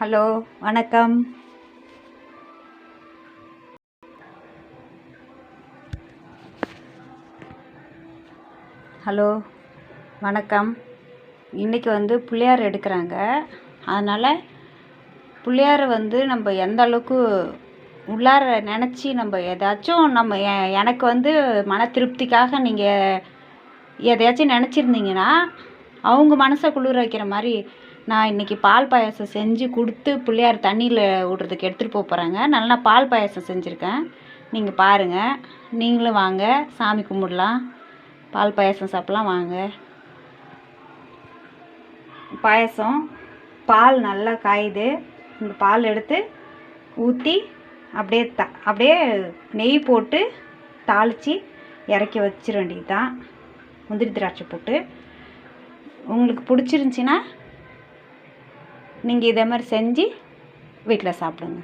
Hello வணக்கம். Hello வணக்கம். இன்றைக்கி வந்து பிள்ளையார் எடுக்கிறாங்க. அதனால் பிள்ளையாரை வந்து நம்ம எந்த அளவுக்கு உள்ளார நினச்சி நம்ம ஏதாச்சும் நம்ம எ- எனக்கு வந்து மன திருப்திக்காக நீங்கள் எதையாச்சும் நினச்சிருந்தீங்கன்னா அவங்க மனசை குளிர வைக்கிற மாதிரி நான் இன்றைக்கி பால் பாயாசம் செஞ்சு கொடுத்து பிள்ளையார் தண்ணியில் விடுறதுக்கு எடுத்துகிட்டு போக போகிறாங்க நல்லா பால் பாயாசம் செஞ்சுருக்கேன். நீங்கள் பாருங்கள் நீங்களும் வாங்க. சாமி கும்பிடலாம். பால் பாயாசம் சாப்பிட்லாம். வாங்க. பாயாசம் பால் நல்லா காயுது. இந்த பால் எடுத்து ஊற்றி அப்படியே த அப்படியே நெய் போட்டு தாளித்து இறக்கி வச்சிட வேண்டியது தான் முந்திரி திராட்சை போட்டு. உங்களுக்கு பிடிச்சிருந்துச்சின்னா நீங்கள் இதே மாதிரி செஞ்சு வீட்டில் சாப்பிடுங்க.